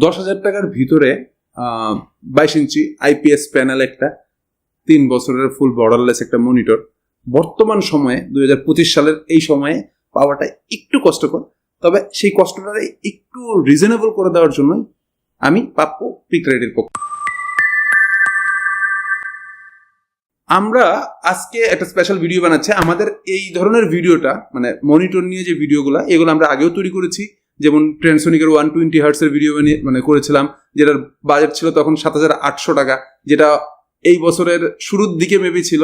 দশ হাজার টাকার ভিতরে বাইশ ইঞ্চি আইপিএস প্যানেল একটা, তিন বছরের ফুল বর্ডারলেস একটা মনিটর। বর্তমান সময়ে, দুই হাজার পঁচিশ সালের এই সময়ে পাওয়াটা একটু কষ্টকর, তবে সেই কষ্টটা একটু রিজনেবল করে দেওয়ার জন্যই আমি প্রাপ্য পিক রেডির পক্ষ আমরা আজকে একটা স্পেশাল ভিডিও বানাচ্ছি। আমাদের এই ধরনের ভিডিওটা মানে মনিটর নিয়ে যে ভিডিওগুলো এগুলো আমরা আগেও তৈরি করেছি। যেমন ট্রেনসোনিকের ওয়ান টোয়েন্টি হার্টসের ভিডিও বানিয়ে মানে করেছিলাম, যেটার বাজেট ছিল তখন সাত হাজার আটশো টাকা, যেটা এই বছরের শুরুর দিকে মেবি ছিল।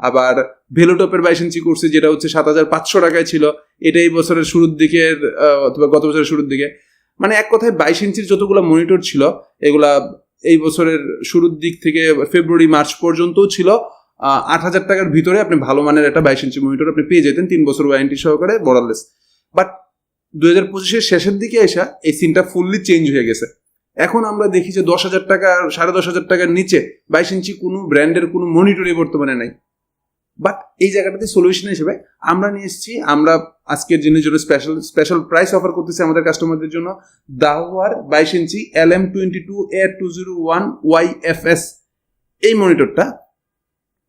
আবার ভেলোটপের বাইশ ইঞ্চি করছি যেটা হচ্ছে সাত হাজার পাঁচশো টাকায় ছিল, এটা এই বছরের শুরুর দিকের অথবা গত বছরের শুরুর দিকে। মানে এক কথায় বাইশ ইঞ্চির যতগুলো মনিটর ছিল, এগুলা এই বছরের শুরুর দিক থেকে ফেব্রুয়ারি মার্চ পর্যন্তও ছিল। আট হাজার টাকার ভিতরে আপনি ভালো মানের একটা বাইশ ইঞ্চি মনিটর আপনি পেয়ে যেতেন, তিন বছর ওয়ারেন্টি সহকারে বর্ডারলেস বাট দুই হাজার পঁচিশের শেষের দিকে এসা এই সিনটা ফুললি চেঞ্জ হয়ে গেছে। এখন আমরা দেখি যে দশ হাজার টাকা, সাড়ে দশ হাজার টাকার নিচে বাইশ ইঞ্চি কোনো ব্র্যান্ডের কোনো মনিটরই বর্তমানে নাই। বাট এই জায়গাটাতে সলিউশন হিসেবে আমরা নিয়ে এসেছি, আমরা আজকের দিনের জন্য স্পেশাল স্পেশাল প্রাইস অফার করতেছি আমাদের কাস্টমারদের জন্য। দাওয়ার বাইশ inch L M twenty two A two zero one Y F S এই মনিটরটা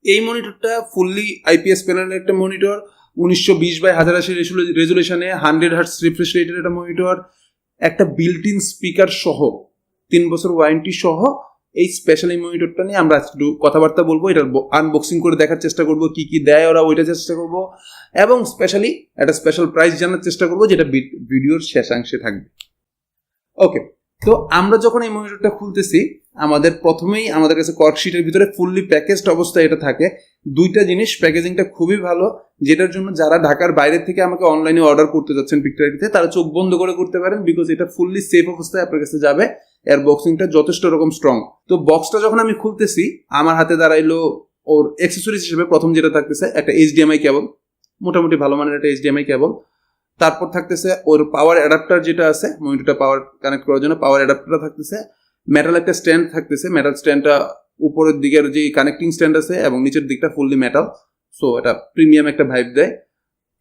এই মনিটরটা ফুললি আইপিএস প্যানেলের একটা মনিটর উনিশশো বিশ বাই হাজার আশি রেজুলেশনে হান্ড্রেড হার্টস রিফ্রেশ একটা মনিটর একটা বিল্ট ইন স্পিকার সহ, তিন বছর ওয়ারেন্টি সহ এই স্পেশাল এই মনিটরটা নিয়ে আমরা একটু কথাবার্তা বলব। এটার আনবক্সিং করে দেখার চেষ্টা করব, কি কি দেয় ওরা ওইটা চেষ্টা করব। এবং স্পেশালি একটা স্পেশাল প্রাইস জানার চেষ্টা করব, যেটা ভিডিওর শেষাংশে থাকবে। ওকে তো আমরা যখন এই মনিটরটা খুলতেছি, আমাদের প্রথমেই আমাদের কাছে কর্কশিটের ভিতরে ফুললি প্যাকেজড অবস্থায় এটা থাকে। দুইটা জিনিস প্যাকেজিংটা খুবই ভালো, যেটার জন্য যারা ঢাকার বাইরে থেকে আমাকে অনলাইনে অর্ডার করতে যাচ্ছেন পিকটারিতে তারা চোখ বন্ধ করে করতে পারেন বিকজ এটা ফুললি সেফ অবস্থায় আপনার কাছে যাবে। এর বক্সিংটা যথেষ্ট রকম স্ট্রং তো বক্সটা যখন আমি খুলতেছি, আমার হাতে দাঁড়াইলো ওর অ্যাক্সেসরিজ হিসেবে প্রথম যেটা থাকতেছে, একটা এইচডিএমআই কেবল মোটামুটি ভালো মানের একটা এইচডিএমআই কেবল তারপর থাকতেছে ওর পাওয়ার অ্যাডাপ্টার যেটা আছে, মনিটরটা পাওয়ার কানেক্ট করার জন্য পাওয়ার অ্যাডাপ্টারটা থাকতেছে। মেটাল একটা স্ট্যান্ড থাকতেছে মেটাল স্ট্যান্ডটা উপরের দিকের যে কানেক্টিং স্ট্যান্ড আছে এবং নিচের দিকটা ফুললি মেটাল সো এটা প্রিমিয়াম একটা ভাইব দেয়।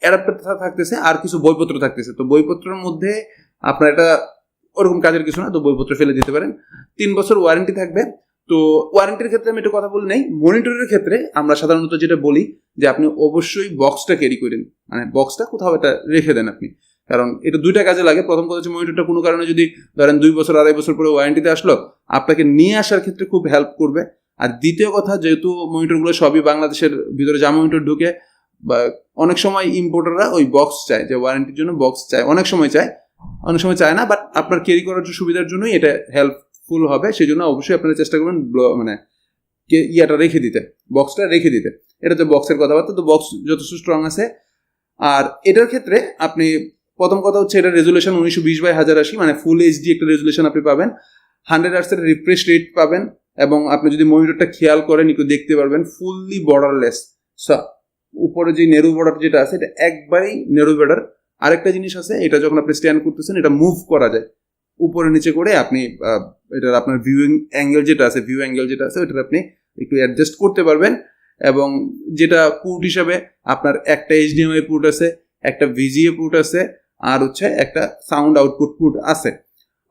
অ্যাডাপ্টার থাকতেছে, আর কিছু বইপত্র থাকতেছে। তো বইপত্রের মধ্যে আপনার এটা ওরকম কাজের কিছু না, তো বইপত্র ফেলে দিতে পারেন। তিন বছর ওয়ারেন্টি থাকবে তো ওয়ারেন্টির ক্ষেত্রে আমি একটু কথা বলি নাই। মনিটরের ক্ষেত্রে আমরা সাধারণত যেটা বলি যে আপনি অবশ্যই বক্সটা ক্যারি করেন মানে বক্সটা কোথাও এটা রেখে দেন আপনি। কারণ এটা দুইটা কাজে লাগে। প্রথম কথা হচ্ছে মনিটরটা কোনো কারণে যদি ধরেন দুই বছর, আড়াই বছর পরে ওয়ারেন্টিতে আসলো, আপনাকে নিয়ে আসার ক্ষেত্রে খুব হেল্প করবে। আর দ্বিতীয় কথা, যেহেতু মনিটরগুলো সবই বাংলাদেশের ভিতরে যা মনিটর ঢুকে, বা অনেক সময় ইম্পোর্টাররা ওই বক্স চায়, যে ওয়ারেন্টির জন্য বক্স চায়। অনেক সময় চায়, অনেক সময় চায় না বাট আপনার ক্যারি করার সুবিধার জন্যই এটা হেল্পফুল হবে সেই জন্য অবশ্যই আপনারা চেষ্টা করবেন মানে ইয়াটা রেখে দিতে বক্সটা রেখে দিতে। এটা তো বক্সের কথাবার্তা, তো বক্স যথেষ্ট স্ট্রং আছে। আর এটার ক্ষেত্রে আপনি, প্রথম কথা হচ্ছে এটা রেজুলেশন উনিশশো বিশ বাই হাজার আশি মানে ফুল এইচডি একটা রেজুলেশন আপনি পাবেন। হান্ড্রেড আর্টসের রিফ্রেশ রেট পাবেন, এবং আপনি যদি মনিটরটা খেয়াল করেন, একটু দেখতে পারবেন ফুললি বর্ডারলেস উপরে যে নেরু বর্ডার যেটা আছে, এটা একবারেই নেরু বর্ডার আরেকটা জিনিস আছে, এটা যখন আপনি স্ট্যান্ড করতেছেন, এটা মুভ করা যায়। উপরে নিচে করে আপনি এটার আপনার ভিউইং অ্যাঙ্গেল যেটা আছে ভিউ অ্যাঙ্গেল যেটা আছে ওটা আপনি একটু অ্যাডজাস্ট করতে পারবেন। এবং যেটা পুট হিসাবে আপনার একটা এইচডিএমআই পুট আছে, একটা ভিজিএ পুট আছে, আর হচ্ছে একটা সাউন্ড আউটপুট পুট আছে।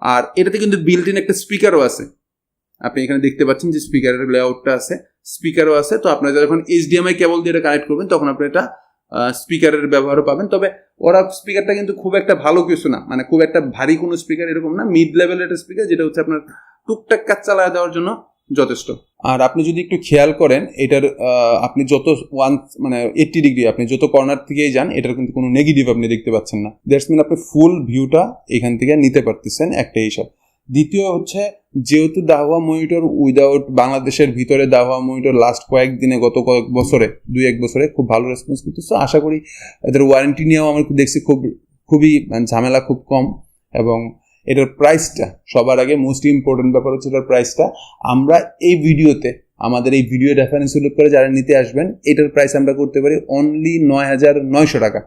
আর এটাতে কিন্তু বিল্ট ইন একটা স্পিকারও আছে। আপনি এখানে দেখতে পাচ্ছেন যে স্পিকারের লেআউটটা আছে স্পিকারও আছে। তো আপনারা যখন এইচডিএমআই কেবল দিয়ে এটা কানেক্ট করবেন, তখন আপনি এটা স্পিকারের ব্যবহারও পাবেন। তবে ওরা স্পিকারটা কিন্তু খুব একটা ভালো কিছু না। মানে খুব একটা ভারী কোনো স্পিকার এরকম না। মিড লেভেলের একটা স্পিকার যেটা হচ্ছে আপনার টুকটাক কাজ চালায় দেওয়ার জন্য যথেষ্ট। আর আপনি যদি একটু খেয়াল করেন, এটার আপনি যত ওয়ান মানে এইটটি ডিগ্রি আপনি যত কর্নার থেকেই যান, এটার কিন্তু কোনো নেগেটিভ আপনি দেখতে পাচ্ছেন না। দ্যাটস মিন আপনি ফুল ভিউটা এখান থেকে নিতে পারতেছেন একটা হিসাব। দ্বিতীয় হচ্ছে, যেহেতু দাহওয়া মনিটর উইদাউট বাংলাদেশের ভিতরে দাহওয়া মনিটর লাস্ট কয়েকদিনে গত কয়েক বছরে, দুই এক বছরে খুব ভালো রেসপন্স করতেছে। আশা করি এদের ওয়ারেন্টি নিয়েও আমি দেখছি খুব, খুবই মানে ঝামেলা খুব কম এবং এটার প্রাইসটা সবার আগে মোস্ট ইম্পর্টেন্ট ব্যাপার হচ্ছে এটার প্রাইসটা আমরা এই ভিডিওতে, আমাদের এই ভিডিও রেফারেন্স উল্লেখ করে যারা নিতে আসবেন, এটার প্রাইস আমরা করতে পারি অনলি নয় হাজার নয়শো টাকা।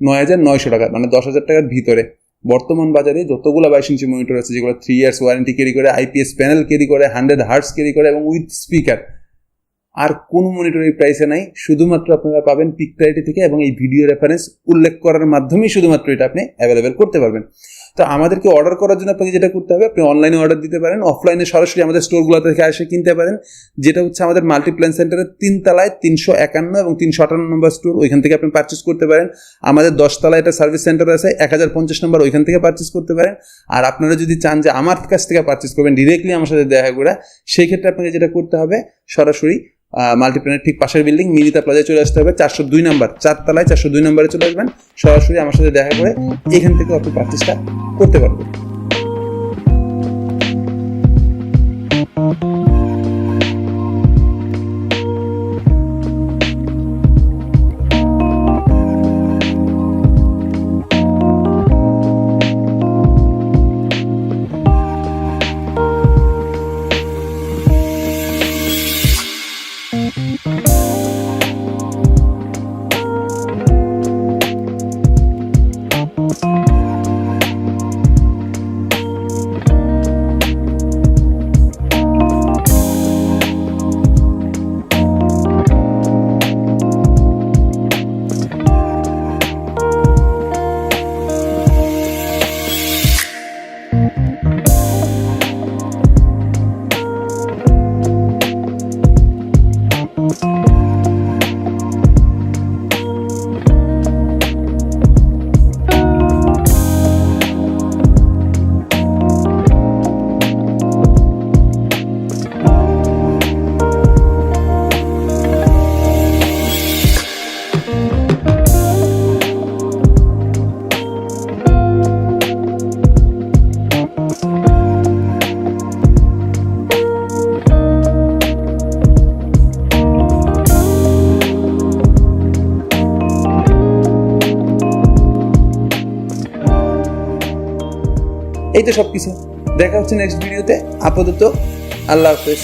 নয় হাজার নয়শো টাকা মানে দশ হাজার টাকার ভিতরে। বর্তমান বাজারে যতগুলো বাইশ ইঞ্চি মনিটর আছে, যেগুলো থ্রি ইয়ার্স ওয়ারেন্টি ক্যারি করে আইপিএস প্যানেল ক্যারি করে হান্ড্রেড হার্টস ক্যারি করে এবং উইথ স্পিকার আর কোন মনিটরের প্রাইসে নাই। শুধুমাত্র আপনারা পাবেন পিক থেকে এবং এই ভিডিও রেফারেন্স উল্লেখ করার মাধ্যমেই শুধুমাত্র এটা আপনি অ্যাভেলেবেল করতে পারবেন। তো আমাদেরকে অর্ডার করার জন্য আপনাকে যেটা করতে হবে, আপনি অনলাইনে অর্ডার দিতে পারেন অফলাইনে সরাসরি আমাদের স্টোরগুলো থেকে এসে কিনতে পারেন। যেটা হচ্ছে আমাদের মাল্টিপ্ল্যান সেন্টারের তিন তলায় তিনশো একান্ন এবং তিনশো আটান্ন নম্বর স্টোর ওইখান থেকে আপনি পারচেস করতে পারেন। আমাদের দশতলায় একটা সার্ভিস সেন্টার আছে, এক হাজার পঞ্চাশ নম্বর ওইখান থেকে পারচেস করতে পারেন। আর আপনারা যদি চান যে আমার কাছ থেকে পারচেস করবেন ডিরেক্টলি আমার সাথে দেখা করে, সেই ক্ষেত্রে আপনাকে যেটা করতে হবে, সরাসরি মাল্টিপ্ল্যানের ঠিক পাশের বিল্ডিং মিনিতা প্লাজায় চলে আসতে হবে, চারশো দুই নাম্বার চারতলায় চারশো দুই নম্বরে চলে আসবেন। সরাসরি আমার সাথে দেখা করে, এখান থেকে আপনি পারচেসটা করতে পারবেন এই তো সব কিছু দেখা হচ্ছে নেক্সট ভিডিওতে আপাতত আল্লাহ হাফেজ।